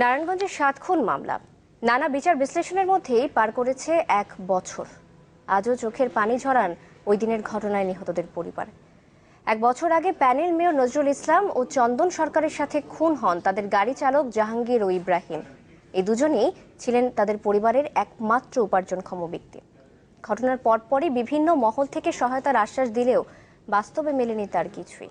নারায়ণগঞ্জের সাত খুন মামলা। নানা বিচার বিশ্লেষণের মধ্যেই পার করেছে এক বছর। আজও চোখের পানি ঝরান ওই দিনের ঘটনায় নিহতদের পরিবার। এক বছর আগে প্যানেল মেয়র নজরুল ইসলাম ও চন্দন সরকারের সাথে খুন হন তাদের গাড়ি চালক জাহাঙ্গীর ও ইব্রাহিম। এই দুজনেই ছিলেন তাদের পরিবারের একমাত্র উপার্জনক্ষম ব্যক্তি। ঘটনার পরপরই বিভিন্ন মহল থেকে সহায়তার আশ্বাস দিলেও বাস্তবে মেলেনি তার কিছুই।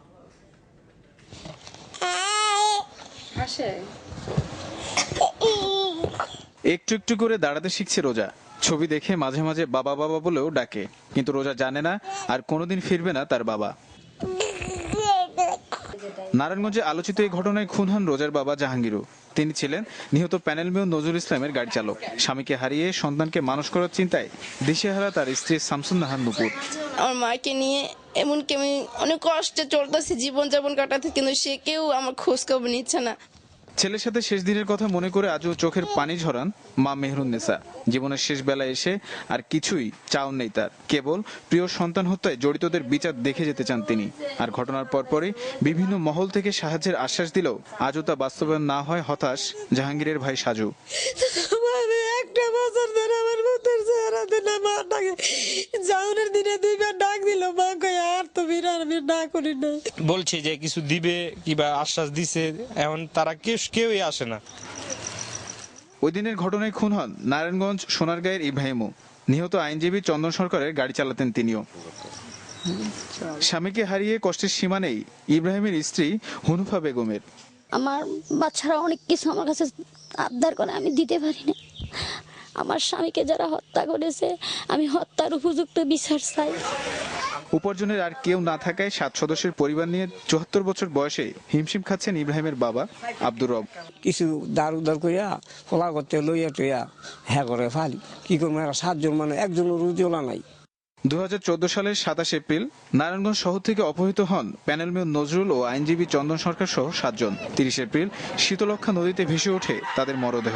একটু একটু করে দাঁড়াতে শিখছে রোজা। ছবি দেখে মাঝে মাঝে বাবা বাবা বলেও ডাকে। কিন্তু রোজা জানে না আর কোনোদিন ফিরবে না তার বাবা। নারায়ণগঞ্জে আলোচিত এই ঘটনায় খুন হন রোজার বাবা জাহাঙ্গীরও। তিনি ছিলেন নিহত প্যানেল মেয়র নজরুল ইসলামের গাড়ি চালক। স্বামীকে হারিয়ে সন্তানকে মানুষ করার চিন্তায় দিশেহারা তার স্ত্রী শামসুন নাহার নুপুর। আমার মাকে নিয়ে এমনকি আমি অনেক কষ্টে চলতেছি জীবন যাপন কাটাতে, কিন্তু সে কেউ আমার খোঁজ খবর নিচ্ছে না। ছেলের সাথে শেষ দিনের কথা মনে করে আজও চোখের পানি ঝরান মা মেহরুন নেসা জীবনের শেষ বেলা এসে আর কিছুই চাও নেই তার। কেবল প্রিয় সন্তান হত্যায় জড়িতদের বিচার দেখে যেতে চান তিনি। আর ঘটনার পরপরই বিভিন্ন মহল থেকে সাহায্যের আশ্বাস দিলেও আজও তা বাস্তবায়ন না হয় হতাশ জাহাঙ্গীরের ভাই সাজু। একটা বছর ধরে চেহারা দিলে মা ডাকে। জাউনের দিনে দুইবার ডাক দিল মা কই আর তো বিরাট আমি না করি না। বলছে যে কিছু দিবে কিবা আশ্বাস দিছে এখন তারা কেউ কেউই আসে না। ওই দিনের ঘটনায় খুন হন নারায়ণগঞ্জ সোনারগাঁয়ের ইব্রাহিমও নিহত আইনজীবী চন্দন সরকারের গাড়ি চালাতেন তিনিও। স্বামীকে হারিয়ে কষ্টের সীমা নেই ইব্রাহিমের স্ত্রী হুনুফা বেগমের। আমার বাচ্চারা অনেক কিছু আমার কাছে আবদার করে আমি দিতে পারি না আমার স্বামীকে যারা হত্যা করেছে আমি হত্যার উপযুক্ত বিচার চাই। উপার্জনের আর কেউ না থাকায় সাত সদস্যের পরিবার নিয়ে চুয়াত্তর বছর বয়সে হিমশিম খাচ্ছেন ইব্রাহিমের বাবা আব্দুর রব। কিছু দার উদার কইয়া ফলা করতে লইয়া টইয়া হ্যাঁ করে ফালি। কি করব এরা সাতজন মানে একজনের রুজোলা নাই। দু হাজার চোদ্দ সালের সাতাশ এপ্রিল নারায়ণগঞ্জ শহর থেকে অপহৃত হন প্যানেল মেয়র নজরুল ও আইনজীবী চন্দন সরকার সহ সাতজন। তিরিশ এপ্রিল শীতলক্ষা নদীতে ভেসে ওঠে তাদের মরদেহ।